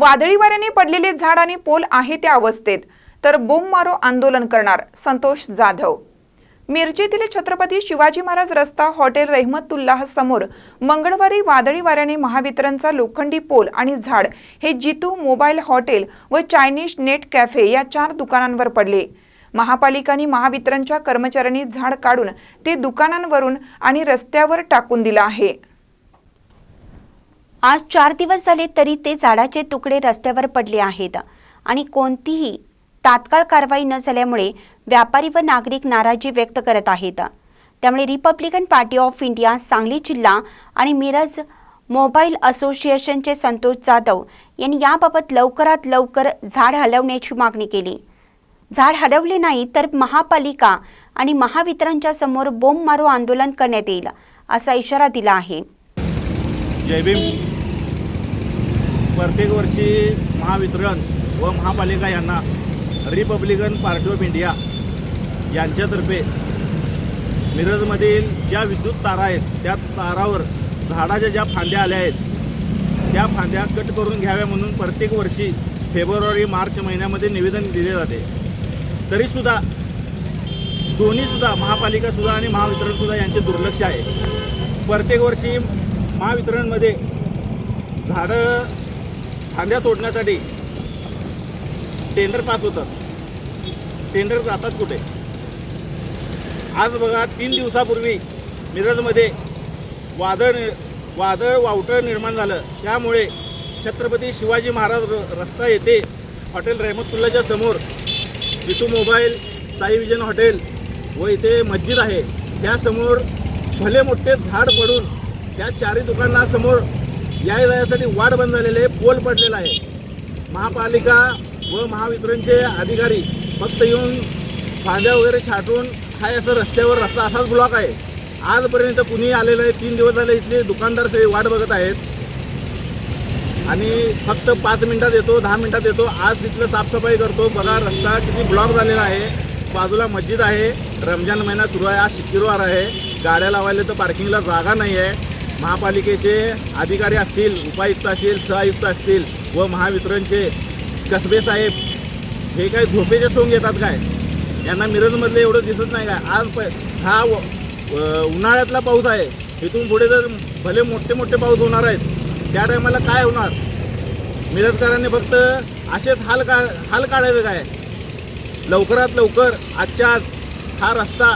वादळी वाऱ्याने पडलेले झाड आणि पोल आहे त्या अवस्थेत. तर बोंब मारो आंदोलन करणार संतोष जाधव. मिरजेतील छत्रपती शिवाजी महाराज रस्ता हॉटेल रहमतुल्लाह समोर मंगळवारी वादळी वाऱ्याने महावितरणचा लोखंडी पोल आणि झाड हे जितू मोबाईल हॉटेल व चायनीज नेट कॅफे या चार दुकानांवर पडले. महापालिकांनी महावितरणच्या कर्मचाऱ्यांनी झाड काढून ते दुकानांवरून आणि रस्त्यावर टाकून दिलं आहे. आज चार दिवस झाले तरी ते झाडाचे तुकडे रस्त्यावर पडले आहेत. आणि कोणतीही तात्काळ कारवाई न झाल्यामुळे व्यापारी व नागरिक नाराजी व्यक्त करत आहेत. त्यामुळे Republican party of India Sangli जिल्हा आणि मिरज मोबाईल असोसिएशनचे संतोष जाधव यांनी याबाबत लवकरात लवकर झाड हलवण्याची मागणी केली. झाड हलवले नाही तर महापालिका आणि महावितरणच्या समोर बोंब मारो आंदोलन करण्यात येईल असा इशारा दिला आहे. जय भीम. प्रत्येक वर्षी महावितरण व महापालिका यांना रिपब्लिकन पार्टी ऑफ इंडिया यांच्यातर्फे मिरजमधील ज्या विद्युत तारा आहेत त्या तारावर झाडाच्या ज्या फांद्या आल्या आहेत त्या फांद्या कट करून घ्याव्या म्हणून प्रत्येक वर्षी फेब्रुवारी मार्च महिन्यामध्ये निवेदन दिले जाते. तरीसुद्धा दोन्हीसुद्धा महापालिकासुद्धा आणि महावितरणसुद्धा यांचे दुर्लक्ष आहे. प्रत्येक वर्षी महावितरणमध्ये झाडं फांद्या तोडण्यासाठी टेंडर पास होतात. टेंडर जातात कुठे? आज बघा तीन दिवसापूर्वी मिरजमध्ये वादळ नि- वादळ वावटळ निर्माण झालं. त्यामुळे छत्रपती शिवाजी महाराज र- रस्ता येथे हॉटेल रहमतुल्लाच्या समोर Jitu mobile Sai vision hotel व इथे मस्जिद आहे. त्यासमोर भले मोठे झाड पडून त्या चारही दुकानासमोर या जाण्यासाठी वाट बंद झालेले पोल पडलेला आहे. महापालिका व महावितरणचे अधिकारी फक्त येऊन फांद्या वगैरे छाटून हाय असं रस्त्यावर रस्ता असाच ब्लॉक आहे. आजपर्यंत कुणी आलेलं आहे तीन दिवस झाले इथले दुकानदार सगळे वाट बघत आहेत. आणि फक्त पाच मिनटात येतो दहा मिनटात येतो आज तिथलं साफसफाई करतो बघा रस्ता किती ब्लॉक झालेला आहे. बाजूला मस्जिद आहे रमजान महिना सुरू आहे आज शुक्रवार आहे. गाड्या लावायला तर पार्किंगला जागा नाही आहे. महापालिकेचे अधिकारी असतील उपायुक्त असतील सहआयुक्त असतील व महावितरणचे कसबे साहेब हे काय झोपेचे सोंग येतात काय? यांना मिरजमधले एवढं दिसत नाही काय? आज प हा व- उन्हाळ्यातला पाऊस आहे. इथून पुढे जर भले मोठे मोठे पाऊस होणार आहेत त्या टायमाला काय होणार? मिरजकरांनी फक्त असेच हाल का हाल काढायचं काय? लवकरात लवकर आजच्या आज हा रस्ता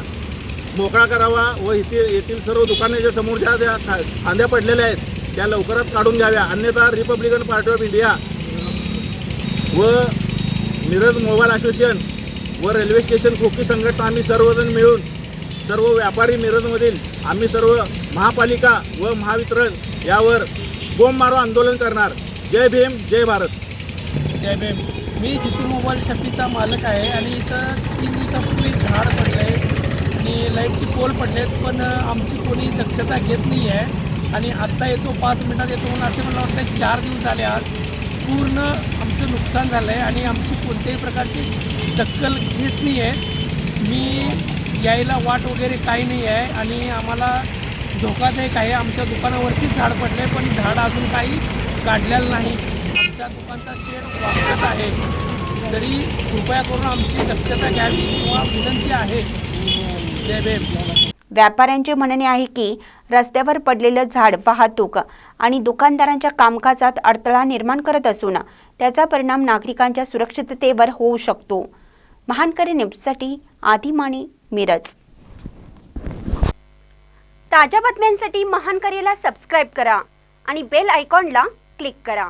मोकळा करावा व येथील येथील सर्व दुकानाच्या समोरच्या ज्या खा- पडलेल्या आहेत त्या लवकरात काढून घ्याव्या. अन्यथा रिपब्लिकन पार्टी ऑफ इंडिया व मिरज मोबाईल असोसिएशन व रेल्वे स्टेशन खोकी संघटना आम्ही सर्वजण मिळून सर्व व्यापारी मिरजमधील आम्ही सर्व महापालिका व महावितरण यावर बोंब मारो आंदोलन करणार. जय भीम जय भारत. जय भीम. मी जितू मोबाईल शक्तीचा मालक आहे आणि इथं तीन दिवसापूर्वी झाड पडलं आहे आणि लाईटची पोल पडलेत पण आमची कोणी दक्षता घेत नाही आहे. आणि आत्ता येतो पाच मिनटात येतो म्हणून असे मला वाटतं चार दिवस झाले आज पूर्ण आमचं नुकसान झालं आहे आणि आमची कोणत्याही प्रकारची दक्कल घेत नाही आहे. मी यायला वाट वगैरे काही नाही आहे आणि आम्हाला धोकादायक आहे. आमच्या दुकानावरतीच झाड पडले पण झाड अजून काही काढलेलं नाही. आमच्या दुकानचा शेड वापरत आहे. तरी कृपया करून आमची दक्षता घ्यावी किंवा विनंती आहे. व्यापाऱ्यांचे म्हणणे आहे की रस्त्यावर पडलेलं झाड वाहतूक आणि दुकानदारांच्या कामकाजात अडथळा निर्माण करत असून त्याचा परिणाम नागरिकांच्या सुरक्षिततेवर होऊ शकतो. महानकरी न्यूजसाठी आदिमाणी मिरज. ताज्या बातम्यांसाठी महानकरीला सबस्क्राईब करा आणि बेल आयकॉनला क्लिक करा.